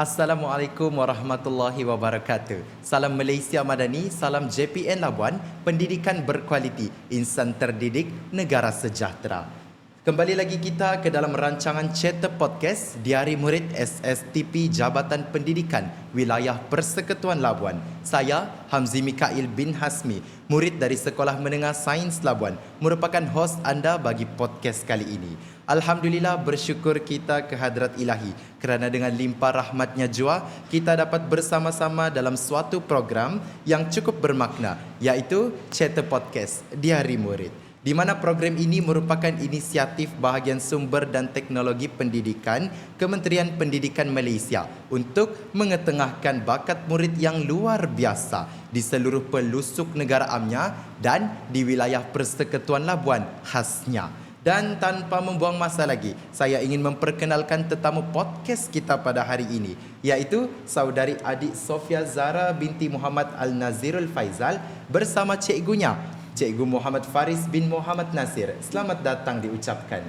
Assalamualaikum warahmatullahi wabarakatuh. Salam Malaysia Madani, salam JPN Labuan, pendidikan berkualiti, insan terdidik, negara sejahtera. Kembali lagi kita ke dalam rancangan Chatter Podcast Diari Murid SSTP Jabatan Pendidikan Wilayah Persekutuan Labuan. Saya Hamzi Mikail bin Hasmi, murid dari Sekolah Menengah Sains Labuan, merupakan host anda bagi podcast kali ini. Alhamdulillah bersyukur kita ke hadrat ilahi kerana dengan limpah rahmatnya jua kita dapat bersama-sama dalam suatu program yang cukup bermakna iaitu Chatter Podcast Diari Murid di mana program ini merupakan inisiatif bahagian sumber dan teknologi pendidikan Kementerian Pendidikan Malaysia untuk mengetengahkan bakat murid yang luar biasa di seluruh pelusuk negara amnya dan di wilayah Persekutuan Labuan khasnya. Dan tanpa membuang masa lagi, saya ingin memperkenalkan tetamu podcast kita pada hari ini, iaitu saudari adik Sofia Zara binti Muhammad Al-Nazirul Faizal bersama cikgunya, Cikgu Muhammad Faris bin Muhammad Nasir. Selamat datang diucapkan.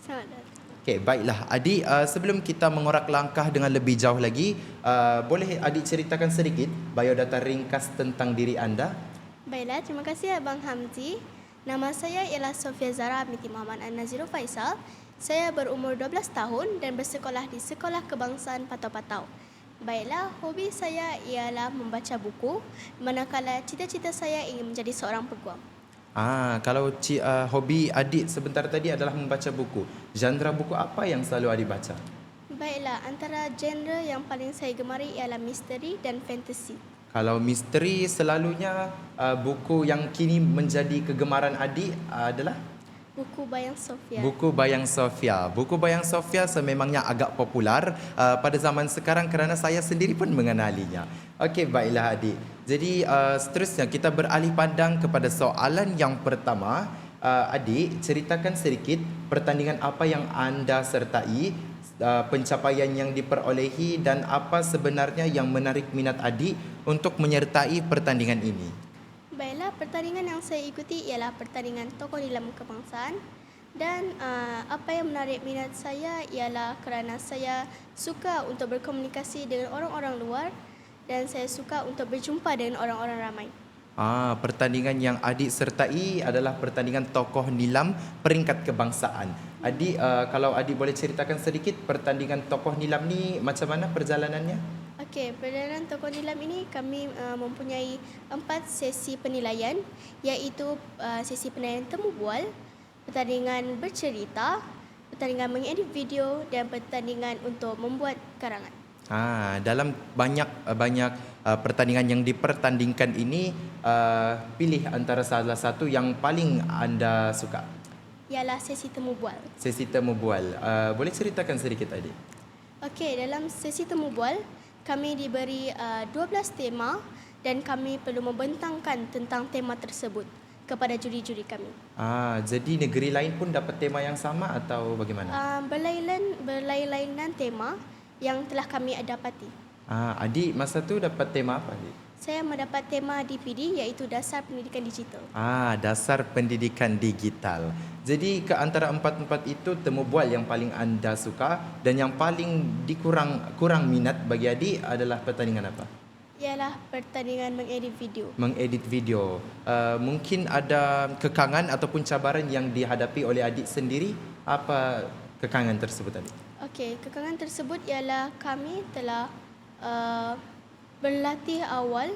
Selamat datang. Okey, baiklah. Adik, uh, sebelum kita mengorak langkah dengan lebih jauh lagi, uh, boleh adik ceritakan sedikit biodata ringkas tentang diri anda? Baiklah, terima kasih Abang Hamzi. Nama saya ialah Sofia Zara binti Muhammad An-Nazirul Faisal. Saya berumur 12 tahun dan bersekolah di Sekolah Kebangsaan Patau-Patau. Baiklah, hobi saya ialah membaca buku, manakala cita-cita saya ingin menjadi seorang peguam. Ah, kalau ci, uh, hobi adik sebentar tadi adalah membaca buku. Genre buku apa yang selalu adik baca? Baiklah, antara genre yang paling saya gemari ialah misteri dan fantasi. Kalau misteri selalunya uh, buku yang kini menjadi kegemaran adik uh, adalah Buku Bayang Sofia. Buku Bayang Sofia. Buku Bayang Sofia sememangnya agak popular uh, pada zaman sekarang kerana saya sendiri pun mengenalinya. Okey, baiklah adik. Jadi uh, seterusnya kita beralih pandang kepada soalan yang pertama. Uh, adik, ceritakan sedikit pertandingan apa yang anda sertai, uh, pencapaian yang diperolehi dan apa sebenarnya yang menarik minat adik untuk menyertai pertandingan ini. Baiklah, pertandingan yang saya ikuti ialah pertandingan tokoh nilam kebangsaan dan uh, apa yang menarik minat saya ialah kerana saya suka untuk berkomunikasi dengan orang-orang luar dan saya suka untuk berjumpa dengan orang-orang ramai. Ah, pertandingan yang adik sertai adalah pertandingan tokoh nilam peringkat kebangsaan. Adik, uh, kalau adik boleh ceritakan sedikit pertandingan tokoh nilam ni macam mana perjalanannya? Okey, perjalanan tokoh nilam ini kami uh, mempunyai empat sesi penilaian iaitu uh, sesi penilaian temu bual, pertandingan bercerita, pertandingan mengedit video dan pertandingan untuk membuat karangan. Ah, dalam banyak uh, banyak uh, pertandingan yang dipertandingkan ini, uh, pilih antara salah satu yang paling anda suka. Ialah sesi temu bual. Sesi temu bual. Uh, boleh ceritakan sedikit adik? Okey, dalam sesi temu bual, kami diberi uh, 12 tema dan kami perlu membentangkan tentang tema tersebut kepada juri-juri kami. Ah, jadi negeri lain pun dapat tema yang sama atau bagaimana? Uh, berlainan berlain-lainan tema yang telah kami dapati. Ah, adik masa tu dapat tema apa adik? Saya mendapat tema DPD iaitu Dasar Pendidikan Digital. Ah, dasar pendidikan digital. Jadi ke antara empat-empat itu temu bual yang paling anda suka dan yang paling dikurang kurang minat bagi adik adalah pertandingan apa? Ialah pertandingan mengedit video. Mengedit video. Uh, mungkin ada kekangan ataupun cabaran yang dihadapi oleh adik sendiri. Apa kekangan tersebut adik? Okey, kekangan tersebut ialah kami telah uh, berlatih awal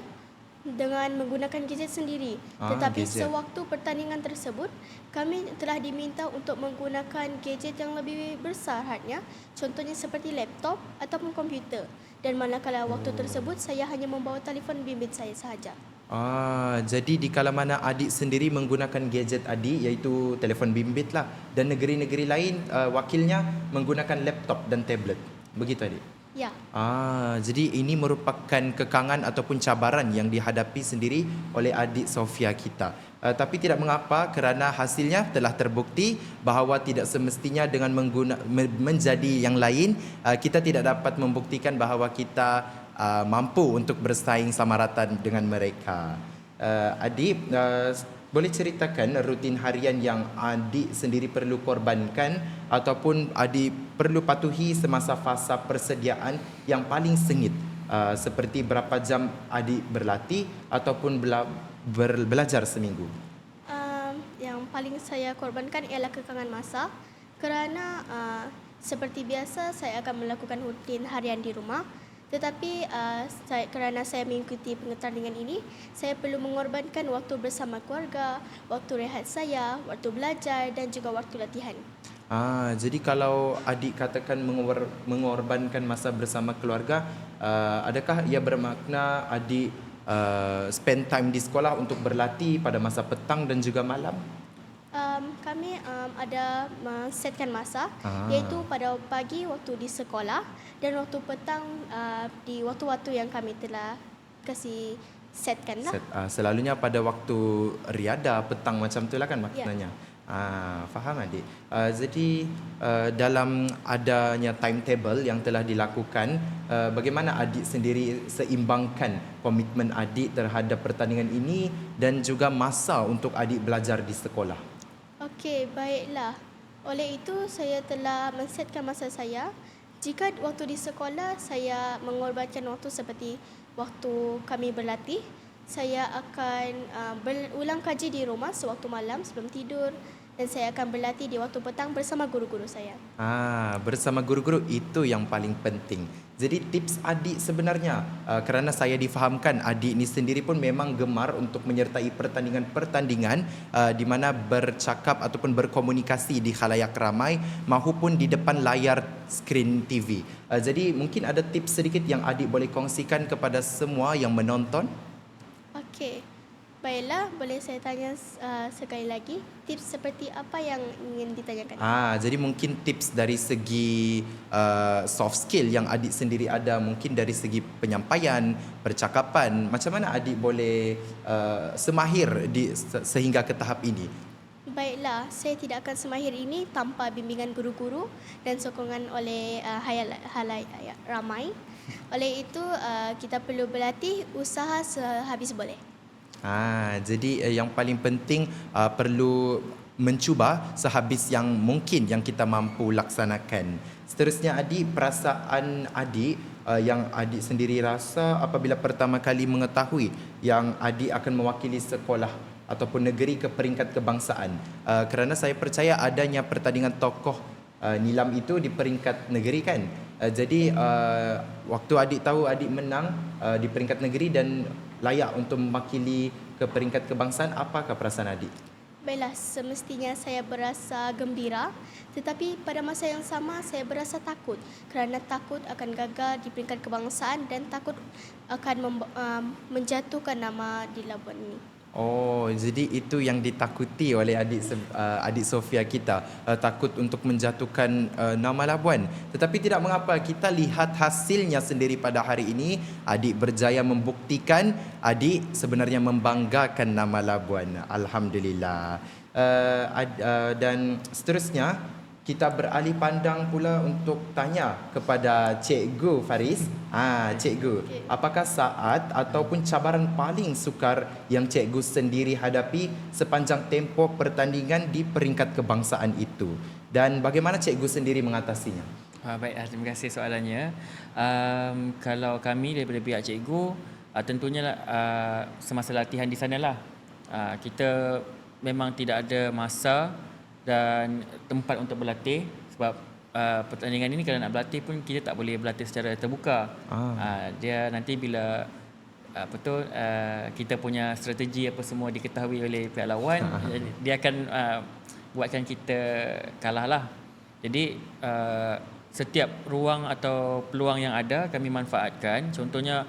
dengan menggunakan gadget sendiri. Ah, Tetapi gadget. sewaktu pertandingan tersebut, kami telah diminta untuk menggunakan gadget yang lebih besar hadnya, contohnya seperti laptop ataupun komputer. Dan manakala waktu tersebut, saya hanya membawa telefon bimbit saya sahaja. Ah, jadi di kala mana adik sendiri menggunakan gadget adik iaitu telefon bimbit lah dan negeri-negeri lain uh, wakilnya menggunakan laptop dan tablet. Begitu adik? Ya, Ah, jadi ini merupakan kekangan ataupun cabaran yang dihadapi sendiri oleh adik Sofia kita. Uh, tapi tidak mengapa kerana hasilnya telah terbukti bahawa tidak semestinya dengan mengguna, me- menjadi yang lain uh, kita tidak dapat membuktikan bahawa kita uh, mampu untuk bersaing sama rata dengan mereka. Uh, adik, uh, boleh ceritakan rutin harian yang adik sendiri perlu korbankan ataupun adik perlu patuhi semasa fasa persediaan yang paling sengit uh, seperti berapa jam adik berlatih ataupun bela- ber- belajar seminggu. Um, yang paling saya korbankan ialah kekangan masa kerana uh, seperti biasa saya akan melakukan rutin harian di rumah tetapi uh, saya, kerana saya mengikuti pertandingan ini saya perlu mengorbankan waktu bersama keluarga, waktu rehat saya, waktu belajar dan juga waktu latihan. Ah, jadi kalau adik katakan mengor, mengorbankan masa bersama keluarga, uh, adakah ia bermakna adik uh, spend time di sekolah untuk berlatih pada masa petang dan juga malam? Kami um, ada setkan masa Ah. iaitu pada pagi waktu di sekolah dan waktu petang uh, di waktu-waktu yang kami telah kasih setkan lah. Set, uh, selalunya pada waktu riada petang macam tu lah kan maknanya. Ah, faham adik. Uh, jadi uh, dalam adanya timetable yang telah dilakukan, uh, bagaimana adik sendiri seimbangkan komitmen adik terhadap pertandingan ini dan juga masa untuk adik belajar di sekolah? Okey, baiklah. Oleh itu saya telah mensetkan masa saya. Jika waktu di sekolah saya mengorbankan waktu seperti waktu kami berlatih, saya akan uh, berulang kaji di rumah sewaktu malam sebelum tidur dan saya akan berlatih di waktu petang bersama guru-guru saya. Ah, bersama guru-guru itu yang paling penting. Jadi tips adik sebenarnya uh, kerana saya difahamkan adik ni sendiri pun memang gemar untuk menyertai pertandingan-pertandingan uh, di mana bercakap ataupun berkomunikasi di khalayak ramai maupun di depan layar skrin TV. Uh, jadi mungkin ada tips sedikit yang adik boleh kongsikan kepada semua yang menonton. Okey. Baiklah, boleh saya tanya uh, sekali lagi tips seperti apa yang ingin ditanyakan? Ah, jadi mungkin tips dari segi uh, soft skill yang adik sendiri ada, mungkin dari segi penyampaian, percakapan, macam mana adik boleh uh, semahir di se- sehingga ke tahap ini? Baiklah, saya tidak akan semahir ini tanpa bimbingan guru-guru dan sokongan oleh uh, hayal halayak ramai. Oleh itu, uh, kita perlu berlatih usaha sehabis boleh. Ah, jadi uh, yang paling penting uh, perlu mencuba sehabis yang mungkin yang kita mampu laksanakan. Seterusnya adik, perasaan adik uh, yang adik sendiri rasa apabila pertama kali mengetahui yang adik akan mewakili sekolah ataupun negeri ke peringkat kebangsaan. Uh, kerana saya percaya adanya pertandingan tokoh uh, nilam itu di peringkat negeri kan. Uh, jadi uh, waktu adik tahu adik menang uh, di peringkat negeri dan layak untuk mewakili ke peringkat kebangsaan, apakah perasaan adik? Baiklah, semestinya saya berasa gembira tetapi pada masa yang sama saya berasa takut kerana takut akan gagal di peringkat kebangsaan dan takut akan mem- uh, menjatuhkan nama di Labuan ini. Oh, jadi itu yang ditakuti oleh adik uh, adik Sofia kita, uh, takut untuk menjatuhkan uh, nama Labuan. Tetapi tidak mengapa, kita lihat hasilnya sendiri pada hari ini. Adik berjaya membuktikan adik sebenarnya membanggakan nama Labuan. Alhamdulillah. Uh, ad- uh, dan seterusnya kita beralih pandang pula untuk tanya kepada Cikgu Faris. Ah, Cikgu, Okey. apakah saat ataupun cabaran paling sukar yang cikgu sendiri hadapi sepanjang tempoh pertandingan di peringkat kebangsaan itu? Dan bagaimana cikgu sendiri mengatasinya? Uh, baik, ah, terima kasih soalannya. Um, kalau kami daripada pihak cikgu, uh, tentunya uh, semasa latihan di sanalah uh, kita memang tidak ada masa dan tempat untuk berlatih sebab uh, pertandingan ini kalau nak berlatih pun kita tak boleh berlatih secara terbuka. Ah. Uh, dia nanti bila apa tu uh, kita punya strategi apa semua diketahui oleh pihak lawan jadi dia akan uh, buatkan kita kalah lah. Jadi uh, setiap ruang atau peluang yang ada kami manfaatkan. Contohnya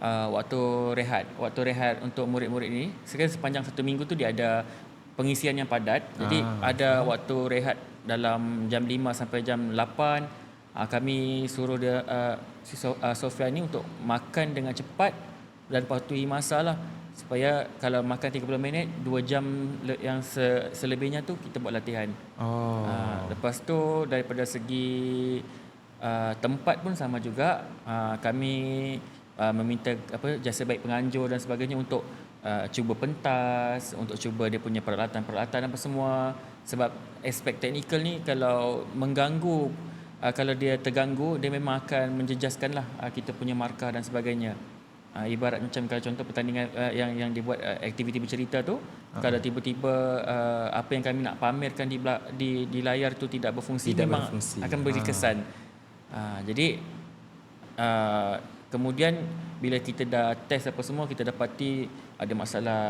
uh, waktu rehat, waktu rehat untuk murid-murid ini sekarang sepanjang satu minggu tu dia ada pengisian yang padat. Jadi Ah. ada waktu rehat dalam jam 5 sampai jam 8 uh, kami suruh dia uh, si so, uh, Sofia ni untuk makan dengan cepat dan patuhi masa lah supaya kalau makan 30 minit 2 jam le- yang se- selebihnya tu kita buat latihan. Oh. Uh, lepas tu daripada segi uh, tempat pun sama juga uh, kami uh, meminta apa jasa baik penganjur dan sebagainya untuk uh, cuba pentas, untuk cuba dia punya peralatan-peralatan apa semua. Sebab aspek teknikal ni kalau mengganggu, uh, kalau dia terganggu, dia memang akan menjejaskan lah uh, kita punya markah dan sebagainya. Uh, ibarat macam kalau contoh pertandingan uh, yang yang dibuat uh, aktiviti bercerita tu, uh-huh. kalau tiba-tiba uh, apa yang kami nak pamerkan di di di layar tu tidak berfungsi, Tidak memang berfungsi. akan beri Ah. kesan. Uh, jadi uh, kemudian bila kita dah test apa semua kita dapati ada masalah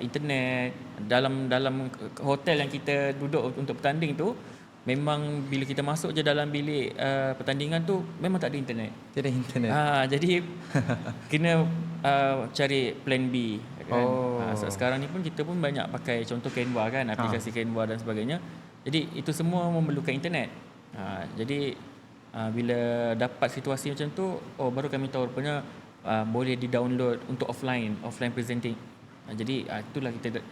internet dalam dalam hotel yang kita duduk untuk bertanding tu memang bila kita masuk je dalam bilik uh, pertandingan tu memang tak ada internet. Tiada internet. Ha jadi kena uh, cari plan B kan. Oh. Ha, so sekarang ni pun kita pun banyak pakai contoh Canva kan, aplikasi Canva dan sebagainya. Jadi itu semua memerlukan internet. Ha, jadi uh, bila dapat situasi macam tu, oh baru kami tahu rupanya uh, boleh di-download untuk offline, offline presenting. Ha, jadi uh, itulah kita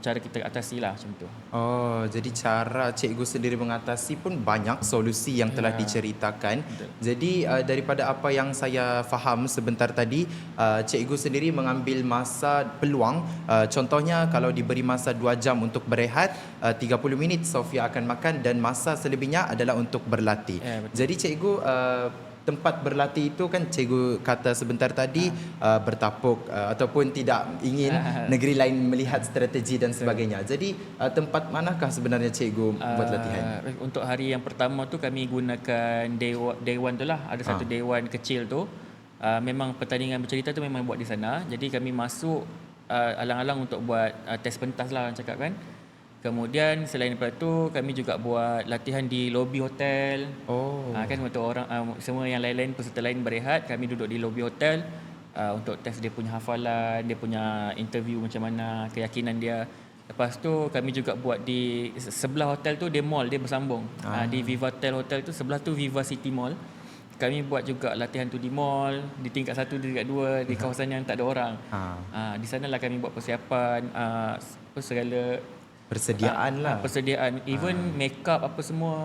cara kita atasi lah macam tu. Oh, jadi cara cikgu sendiri mengatasi pun banyak solusi yang telah Ya. diceritakan. Betul. Jadi uh, daripada apa yang saya faham sebentar tadi, uh, cikgu sendiri mengambil masa peluang. Uh, contohnya kalau diberi masa 2 jam untuk berehat, uh, 30 minit Sofia akan makan dan masa selebihnya adalah untuk berlatih. Ya, betul. Jadi cikgu uh, tempat berlatih itu kan cikgu kata sebentar tadi uh, bertapuk uh, ataupun tidak ingin Ah. negeri lain melihat strategi dan sebagainya. Jadi uh, tempat manakah sebenarnya cikgu buat latihan? Uh, untuk hari yang pertama tu kami gunakan day one, day one tu lah. Ada satu Ah. day one kecil tu. Uh, memang pertandingan bercerita tu memang buat di sana. Jadi kami masuk uh, alang-alang untuk buat uh, test pentas lah orang cakap kan. Kemudian selain daripada tu kami juga buat latihan di lobi hotel. Oh. Uh, kan untuk orang uh, semua yang lain-lain peserta lain berehat, kami duduk di lobi hotel uh, untuk test dia punya hafalan, dia punya interview macam mana, keyakinan dia. Lepas tu kami juga buat di se- sebelah hotel tu dia mall, dia bersambung. Ah. Uh, di Viva Hotel Hotel tu sebelah tu Viva City Mall. Kami buat juga latihan tu di mall, di tingkat satu, di tingkat dua, di kawasan yang tak ada orang. Ha. Uh, di sanalah kami buat persiapan uh, segala Persediaan lah. Ah, persediaan even make up apa semua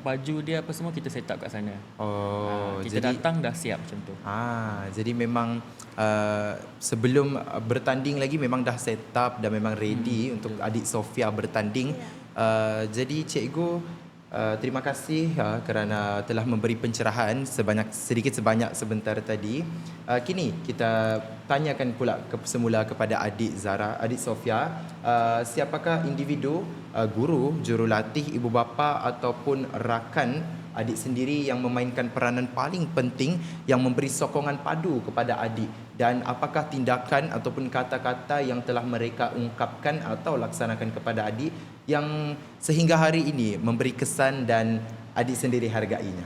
baju dia apa semua kita set up kat sana. Oh, Ah, kita jadi datang dah siap macam tu. Ah, jadi memang uh, sebelum bertanding lagi memang dah set up dan memang ready untuk adik Sofia bertanding. Uh, jadi cikgu uh, terima kasih uh, kerana telah memberi pencerahan sebanyak sedikit sebanyak sebentar tadi. Uh, kini kita tanyakan pula ke, semula kepada adik Zara, adik Sofia, uh, siapakah individu, uh, guru, jurulatih, ibu bapa ataupun rakan adik sendiri yang memainkan peranan paling penting yang memberi sokongan padu kepada adik dan apakah tindakan ataupun kata-kata yang telah mereka ungkapkan atau laksanakan kepada adik yang sehingga hari ini memberi kesan dan adik sendiri hargainya.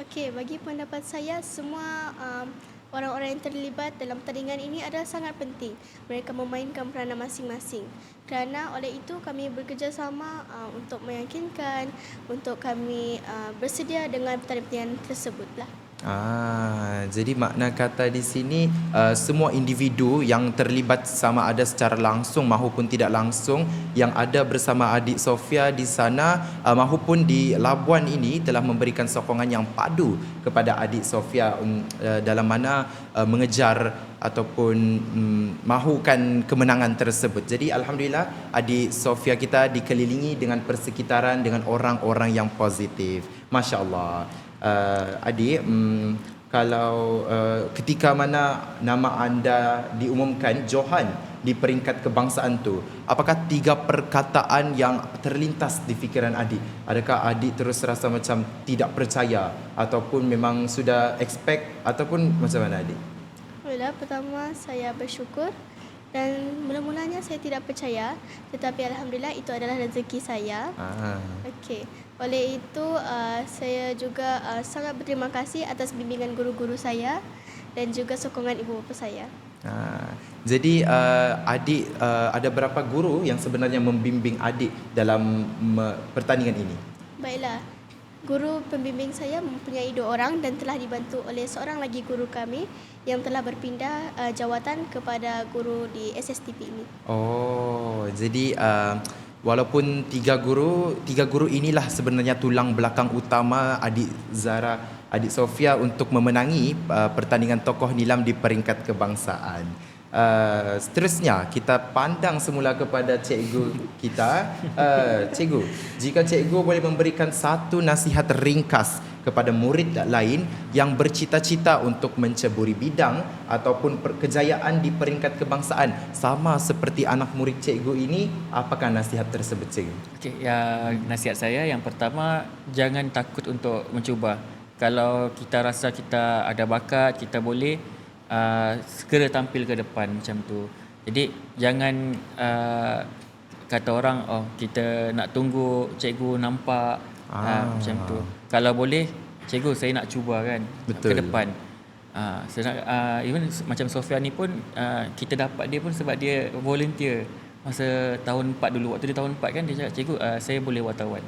Okey, bagi pendapat saya semua um, orang-orang yang terlibat dalam pertandingan ini adalah sangat penting. Mereka memainkan peranan masing-masing. Kerana oleh itu kami bekerjasama uh, untuk meyakinkan untuk kami uh, bersedia dengan pertandingan tersebutlah. Ah, jadi makna kata di sini uh, semua individu yang terlibat sama ada secara langsung maupun tidak langsung yang ada bersama adik Sofia di sana uh, maupun di Labuan ini telah memberikan sokongan yang padu kepada adik Sofia um, uh, dalam mana uh, mengejar ataupun um, mahukan kemenangan tersebut. Jadi alhamdulillah adik Sofia kita dikelilingi dengan persekitaran dengan orang-orang yang positif. Masya-Allah uh, adik um, kalau uh, ketika mana nama anda diumumkan Johan di peringkat kebangsaan tu apakah tiga perkataan yang terlintas di fikiran adik adakah adik terus rasa macam tidak percaya ataupun memang sudah expect ataupun macam mana adik Alhamdulillah, pertama saya bersyukur dan mula-mulanya saya tidak percaya tetapi Alhamdulillah itu adalah rezeki saya. ah Okey. Oleh itu uh, saya juga uh, sangat berterima kasih atas bimbingan guru-guru saya dan juga sokongan ibu bapa saya. Ah, jadi uh, adik uh, ada berapa guru yang sebenarnya membimbing adik dalam me- pertandingan ini? Baiklah. Guru pembimbing saya mempunyai dua orang dan telah dibantu oleh seorang lagi guru kami yang telah berpindah uh, jawatan kepada guru di SSTP ini. Oh, jadi uh, walaupun tiga guru, tiga guru inilah sebenarnya tulang belakang utama adik Zara, adik Sofia untuk memenangi uh, pertandingan tokoh nilam di peringkat kebangsaan. Uh, seterusnya kita pandang semula kepada cikgu kita. Uh, cikgu, jika cikgu boleh memberikan satu nasihat ringkas kepada murid lain yang bercita-cita untuk menceburi bidang ataupun kejayaan di peringkat kebangsaan sama seperti anak murid cikgu ini, apakah nasihat tersebut cikgu? Okey, ya nasihat saya yang pertama jangan takut untuk mencuba. Kalau kita rasa kita ada bakat, kita boleh uh, segera tampil ke depan macam tu. Jadi jangan uh, kata orang oh kita nak tunggu cikgu nampak ah. uh, macam tu. Kalau boleh cikgu saya nak cuba kan Betul. ke depan. Uh, senang, uh, even macam Sofia ni pun uh, kita dapat dia pun sebab dia volunteer masa tahun 4 dulu waktu dia tahun 4 kan dia cakap cikgu uh, saya boleh wartawan.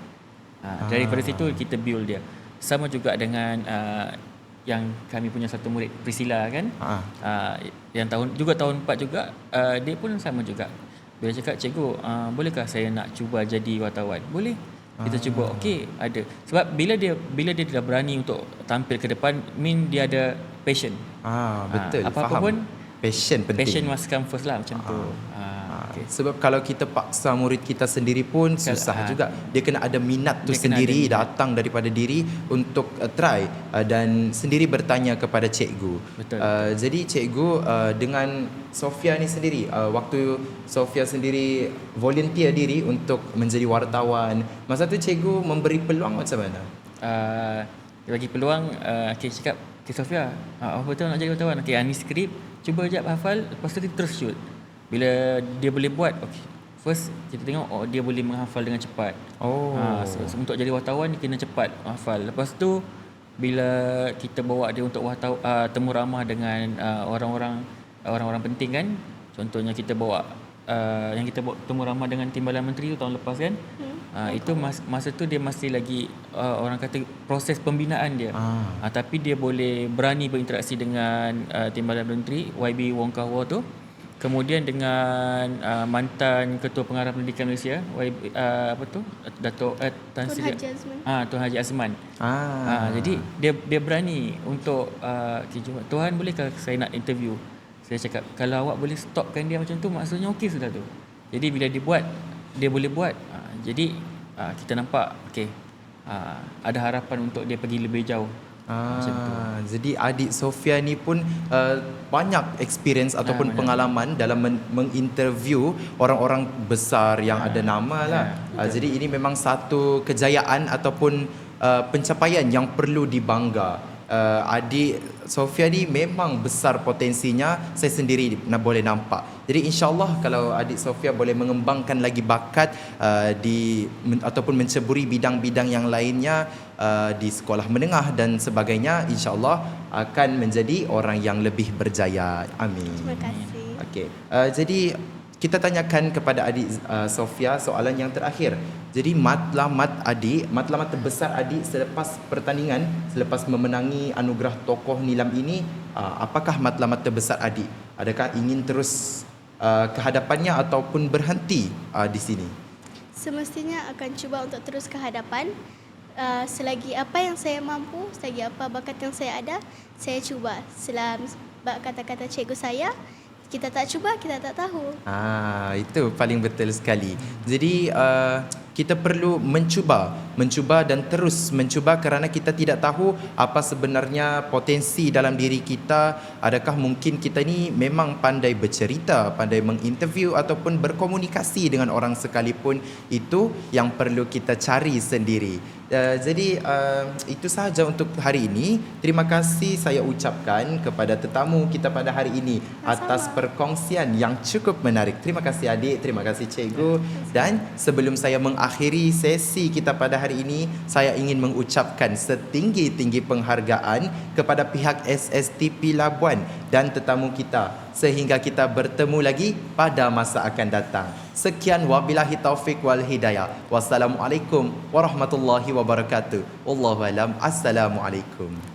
Uh, daripada situ kita build dia. Sama juga dengan uh, yang kami punya satu murid Priscilla kan? Ha. uh, yang tahun juga tahun 4 juga uh, dia pun sama juga. Bila cakap cikgu uh, bolehkah saya nak cuba jadi wartawan? Boleh. Kita cuba okey ada. Sebab bila dia bila dia dah berani untuk tampil ke depan mean dia ada passion. Ah, betul. Ah, apa-apa faham. pun, passion penting. passion must come first lah macam tu. Ah, Okey Sebab kalau kita paksa murid kita sendiri pun Kalau- susah ah. juga. Dia kena ada minat tu Dia sendiri minat. datang daripada diri untuk uh, try uh, dan sendiri bertanya kepada cikgu. Betul, Uh, jadi cikgu uh, dengan Sofia ni sendiri uh, waktu Sofia sendiri volunteer diri untuk menjadi wartawan. Masa tu cikgu memberi peluang macam mana? uh, bagi peluang uh, okay, cakap okay Sofia uh, apa betul nak jadi wartawan okay, ni skrip cuba jap hafal lepas tu kita terus shoot bila dia boleh buat okay. first kita tengok oh dia boleh menghafal dengan cepat Oh. uh, so, so, untuk jadi wartawan dia kena cepat hafal lepas tu bila kita bawa dia untuk wartawan uh, temu ramah dengan uh, orang-orang orang-orang penting kan contohnya kita bawa uh, yang kita bawa temu ramah dengan timbalan menteri tu tahun lepas kan Hmm. Uh, itu mas, masa tu dia masih lagi uh, orang kata proses pembinaan dia. Ah. Uh, tapi dia boleh berani berinteraksi dengan uh, Timbalan Menteri YB Wong Kar Wai tu. Kemudian dengan uh, mantan Ketua Pengarah Pendidikan Malaysia YB, uh, apa tu? Dato' uh, Tan Sri Haji Azman. Ah Tuan Haji Azman. Ah. Ah, jadi dia dia berani untuk uh, okay, jom, Tuhan bolehkah saya nak interview? Saya cakap kalau awak boleh stopkan dia macam tu maksudnya okey sudah tu. Jadi bila dia buat dia boleh buat. Uh, jadi uh, kita nampak okey uh, ada harapan untuk dia pergi lebih jauh. Macam tu. Ah, jadi adik Sofia ni pun uh, banyak experience ataupun banyak. pengalaman dalam men- menginterview orang-orang besar yang ada nama lah. ya, Uh, jadi ini memang satu kejayaan ataupun uh, pencapaian yang perlu dibangga. Uh, adik Sofia ni memang besar potensinya saya sendiri nak boleh nampak. Jadi insyaallah kalau adik Sofia boleh mengembangkan lagi bakat uh, di men, ataupun menceburi bidang-bidang yang lainnya uh, di sekolah menengah dan sebagainya insyaallah akan menjadi orang yang lebih berjaya. Amin. Terima kasih. Okey. Uh, jadi kita tanyakan kepada adik uh, Sofia soalan yang terakhir. Jadi matlamat adik, matlamat terbesar adik selepas pertandingan, selepas memenangi anugerah tokoh nilam ini, uh, apakah matlamat terbesar adik? Adakah ingin terus uh, ke hadapannya ataupun berhenti uh, di sini? Semestinya akan cuba untuk terus ke hadapan. Uh, selagi apa yang saya mampu, selagi apa bakat yang saya ada, saya cuba. Selam kata-kata cikgu saya, kita tak cuba, kita tak tahu. Ah, itu paling betul sekali. Jadi uh, kita perlu mencuba, mencuba dan terus mencuba kerana kita tidak tahu apa sebenarnya potensi dalam diri kita. Adakah mungkin kita ni memang pandai bercerita, pandai menginterview ataupun berkomunikasi dengan orang sekalipun itu yang perlu kita cari sendiri. Uh, jadi uh, itu sahaja untuk hari ini. Terima kasih saya ucapkan kepada tetamu kita pada hari ini atas perkongsian yang cukup menarik. Terima kasih adik, terima kasih cikgu. Dan sebelum saya mengakhiri sesi kita pada hari ini, saya ingin mengucapkan setinggi-tinggi penghargaan kepada pihak SSTP Labuan dan tetamu kita sehingga kita bertemu lagi pada masa akan datang. Sekian wabillahi taufik wal hidayah. Wassalamualaikum warahmatullahi wabarakatuh. Wallahu alam. Assalamualaikum.